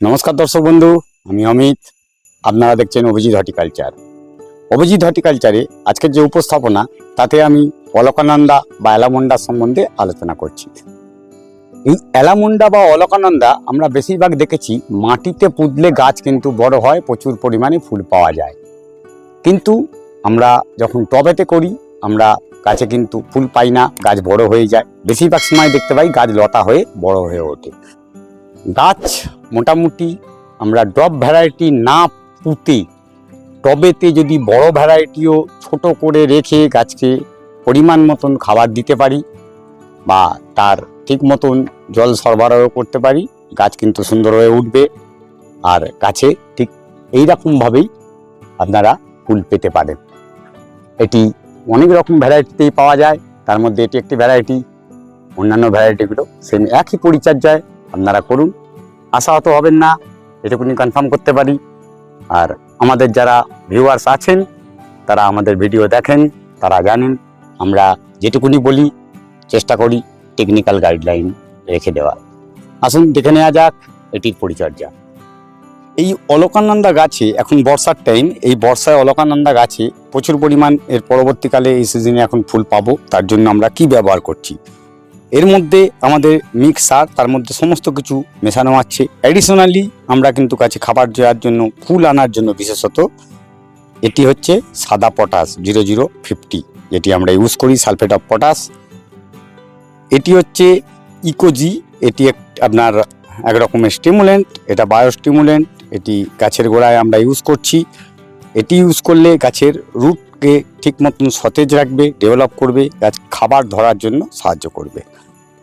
নমস্কার দর্শক বন্ধু, আমি অমিত। আপনারা দেখছেন অভিজিৎ হর্টিকালচার। অভিজিৎ হর্টিকালচারে আজকের যে উপস্থাপনা, তাতে আমি অলকানন্দা বা অ্যালামন্ডা সম্বন্ধে আলোচনা করছি। এই অ্যালামুন্ডা বা অলকানন্দা আমরা বেশিরভাগ দেখেছি, মাটিতে পুঁতলে গাছ কিন্তু বড় হয়, প্রচুর পরিমাণে ফুল পাওয়া যায়। কিন্তু আমরা যখন টবেতে করি, আমরা গাছে কিন্তু ফুল পাই না, গাছ বড় হয়ে যায়। বেশিরভাগ সময় দেখতে পাই গাছ লতা হয়ে বড় হয়ে ওঠে। গাছ মোটামুটি আমরা ডব ভ্যারাইটি না পুঁতে, টবেতে যদি বড় ভ্যারাইটিও ছোট করে রেখে গাছকে পরিমাণ মতন খাবার দিতে পারি বা তার ঠিক মতন জল সরবরাহ করতে পারি, গাছ কিন্তু সুন্দর হয়ে উঠবে। আর গাছে ঠিক এই রকমভাবেই আপনারা ফুল পেতে পারেন। এটি অনেক রকম ভ্যারাইটিতেই পাওয়া যায়। তার মধ্যে এটি একটি ভ্যারাইটি, অন্যান্য ভ্যারাইটিগুলো সেম একই পরিচর্যায় আপনারা করুন। আশাহত হবেন না, এটুকুনি কনফার্ম করতে পারি। আর আমাদের যারা ভিউয়ার্স আছেন, তারা আমাদের ভিডিও দেখেন, তারা জানেন, আমরা যেটুকুনি বলি, চেষ্টা করি টেকনিক্যাল গাইডলাইন রেখে দেওয়া আসুন, দেখে নেওয়া যাক এটির পরিচর্যা। এই অলকানন্দা গাছে এখন বর্ষার টাইম এই বর্ষায় অলকানন্দা গাছে প্রচুর পরিমাণ এর পরবর্তীকালে এই সিজনে এখন ফুল পাবো, তার জন্য আমরা কি ব্যবহার করছি? এর মধ্যে আমাদের মিক্স সার তার মধ্যে সমস্ত কিছু মেশানো আছে। অ্যাডিশনালি আমরা কিন্তু গাছে খাবার দেওয়ার জন্য, ফুল আনার জন্য বিশেষত, এটি হচ্ছে সাদা পটাশ জিরো জিরো ফিফটি যেটি আমরা ইউজ করি সালফেট অফ পটাশ এটি হচ্ছে ইকোজি এটি এক, আপনার এক রকমের স্টিমুলেন্ট এটা বায়োস্টিমুলেন্ট এটি গাছের গোড়ায় আমরা ইউজ করছি। এটি ইউজ করলে গাছের রুটকে ঠিক মতন সতেজ রাখবে ডেভেলপ করবে, গাছ খাবার ধরার জন্য সাহায্য করবে।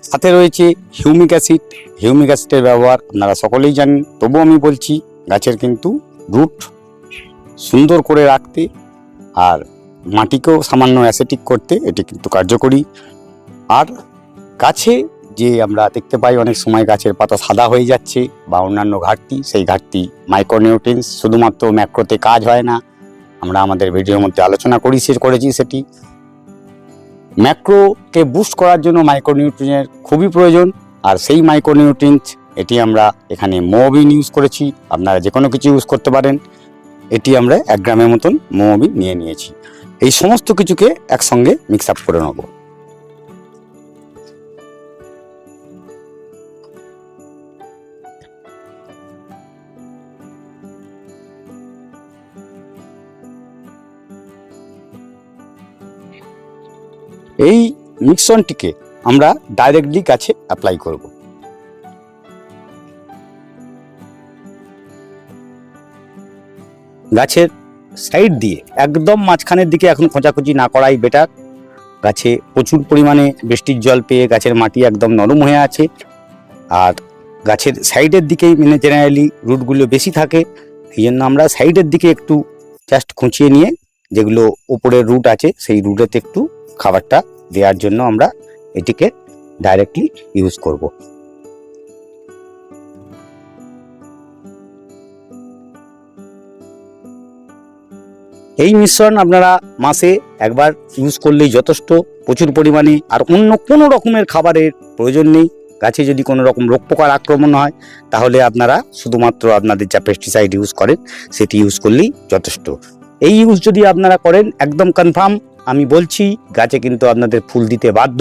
সাথে রয়েছে হিউমিক অ্যাসিড। হিউমিক অ্যাসিডের ব্যবহার আপনারা সকলেই জানেন, তবুও আমি বলছি গাছের কিন্তু রুট সুন্দর করে রাখতে আর মাটিকেও সামান্য অ্যাসেটিক করতে এটি কিন্তু কার্যকরী। আর গাছে যে আমরা দেখতে পাই অনেক সময় গাছের পাতা সাদা হয়ে যাচ্ছে বা অন্যান্য ঘাটতি, সেই ঘাটতি মাইক্রোনিউট্রিয়েন্টস শুধুমাত্র ম্যাক্রোতে কাজ হয় না। আমরা আমাদের ভিডিওর মধ্যে আলোচনা করি শেষ করেছি সেটি। ম্যাক্রোকে বুস্ট করার জন্য মাইক্রোনিউট্রিনের খুবই প্রয়োজন। আর সেই মাইক্রোনিউট্রিয়েন্ট এটি আমরা এখানে মোবিন ইউজ করেছি। আপনারা যে কোনো কিছু ইউজ করতে পারেন। এটি আমরা এক গ্রামের মতন মোবিন নিয়ে নিয়েছি। এই সমস্ত কিছুকে একসঙ্গে মিক্স আপ করে নেব। এই মিক্সনটিকে আমরা ডাইরেক্টলি গাছে অ্যাপ্লাই করব। গাছের সাইড দিয়ে একদম মাঝখানের দিকে এখন খোঁচাখুচি না করাই বেটার গাছে প্রচুর পরিমাণে বৃষ্টির জল পেয়ে গাছের মাটি একদম নরম হয়ে আছে। আর গাছের সাইডের দিকেই মানে জেনারেলি রুটগুলো বেশি থাকে এই জন্য আমরা সাইডের দিকে একটু জাস্ট খুঁচিয়ে নিয়ে যেগুলো উপরের রুট আছে, সেই রুটেতে একটু খাবারটা দেওয়ার জন্য আমরা এটিকে ডাইরেক্টলি ইউজ করব। এই মিশ্রণ আপনারা মাসে একবার ইউজ করলেই যথেষ্ট প্রচুর পরিমাণে আর অন্য কোনো রকমের খাবারের প্রয়োজন নেই। গাছে যদি কোনো রকম রোগ পোকার আক্রমণ হয়, তাহলে আপনারা শুধুমাত্র আপনাদের যা পেস্টিসাইড ইউজ করেন, সেটি ইউজ করলেই যথেষ্ট। এই ইউজ যদি আপনারা করেন, একদম কনফার্ম আমি বলছি, গাছে কিন্তু আপনাদের ফুল দিতে বাধ্য,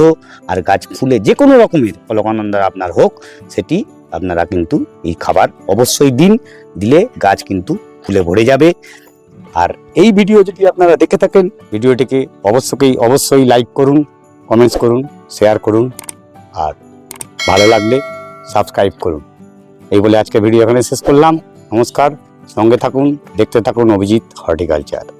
আর গাছ ফুলে যে কোনো রকমের অলকানন্দার আপনার হোক, সেটি আপনারা কিন্তু এই খাবার অবশ্যই দিন, দিলে গাছ কিন্তু ফুলে ভরে যাবে। আর এই ভিডিও যদি আপনারা দেখে থাকেন, ভিডিওটিকে অবশ্যই অবশ্যই লাইক করুন কমেন্টস করুন শেয়ার করুন, আর ভালো লাগলে সাবস্ক্রাইব করুন। এই বলে আজকে ভিডিও এখানে শেষ করলাম। নমস্কার, সঙ্গে থাকুন, দেখতে থাকুন অভিজিৎ হর্টিকালচার।